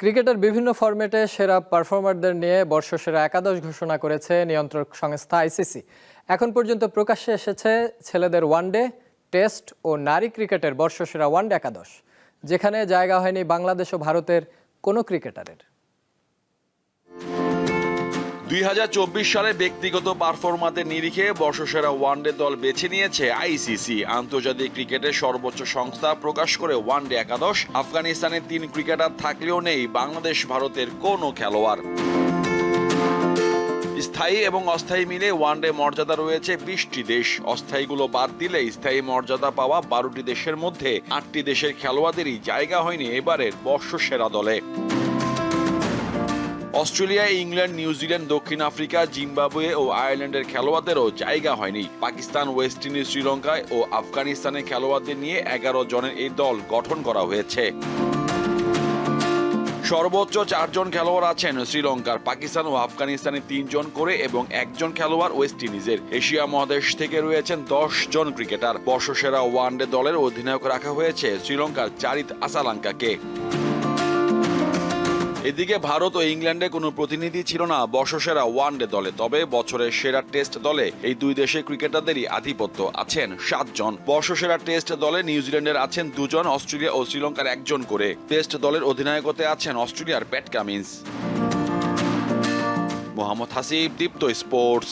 ক্রিকেটের বিভিন্ন ফরম্যাটে সেরা পারফর্মারদের নিয়ে বর্ষসেরা একাদশ ঘোষণা করেছে নিয়ন্ত্রক সংস্থা আইসিসি। এখন পর্যন্ত প্রকাশ্যে এসেছে ছেলেদের ওয়ানডে টেস্ট ও নারী ক্রিকেটের বর্ষসেরা ওয়ানডে একাদশ, যেখানে জায়গা হয়নি বাংলাদেশ ও ভারতের কোনো ক্রিকেটারের। দুই হাজার চব্বিশ সালে ব্যক্তিগত পারফরমাতে নিরিখে বর্ষসেরা ওয়ানডে দল বেছে নিয়েছে আইসিসি। আন্তর্জাতিক ক্রিকেটের সর্বোচ্চ সংস্থা প্রকাশ করে ওয়ানডে একাদশ। আফগানিস্তানের তিন ক্রিকেটার থাকলেও নেই বাংলাদেশ, ভারতের কোনো খেলোয়াড়। স্থায়ী এবং অস্থায়ী মিলে ওয়ানডে মর্যাদা রয়েছে বিশটি দেশ। অস্থায়ীগুলো বাদ দিলে স্থায়ী মর্যাদা পাওয়া বারোটি দেশের মধ্যে আটটি দেশের খেলোয়াড়দেরই জায়গা হয়নি এবারের বর্ষসেরা দলে। অস্ট্রেলিয়া, ইংল্যান্ড নিউজিল্যান্ড দক্ষিণ আফ্রিকা, জিম্বাবুয়ে ও আয়ারল্যান্ডের খেলোয়াড়দেরও জায়গা হয়নি। পাকিস্তান, ওয়েস্ট ইন্ডিজ, শ্রীলঙ্কায় ও আফগানিস্তানের খেলোয়াড়দের নিয়ে এগারো জনের এই দল গঠন করা হয়েছে। সর্বোচ্চ চারজন খেলোয়াড় আছেন শ্রীলঙ্কার। পাকিস্তান ও আফগানিস্তানে তিনজন করে এবং একজন খেলোয়াড় ওয়েস্ট ইন্ডিজের। এশিয়া মহাদেশ থেকে রয়েছেন দশ জন ক্রিকেটার। বর্ষসেরা ওয়ানডে দলের অধিনায়ক রাখা হয়েছে শ্রীলঙ্কার চারিত আসালাঙ্কাকে। এদিকে ভারত ও ইংল্যান্ডে কোনো প্রতিনিধি ছিল না বর্ষসেরা ওয়ানডে দলে। তবে বছরের সেরা টেস্ট দলে এই দুই দেশের ক্রিকেটারদেরই আধিপত্য আছেন সাতজন। বর্ষসেরা টেস্ট দলে নিউজিল্যান্ডের আছেন দুজন, অস্ট্রেলিয়া ও শ্রীলঙ্কার একজন করে। টেস্ট দলের অধিনায়কতে আছেন অস্ট্রেলিয়ার Pat Cummins. Mohammad Hasib, Deepto sports.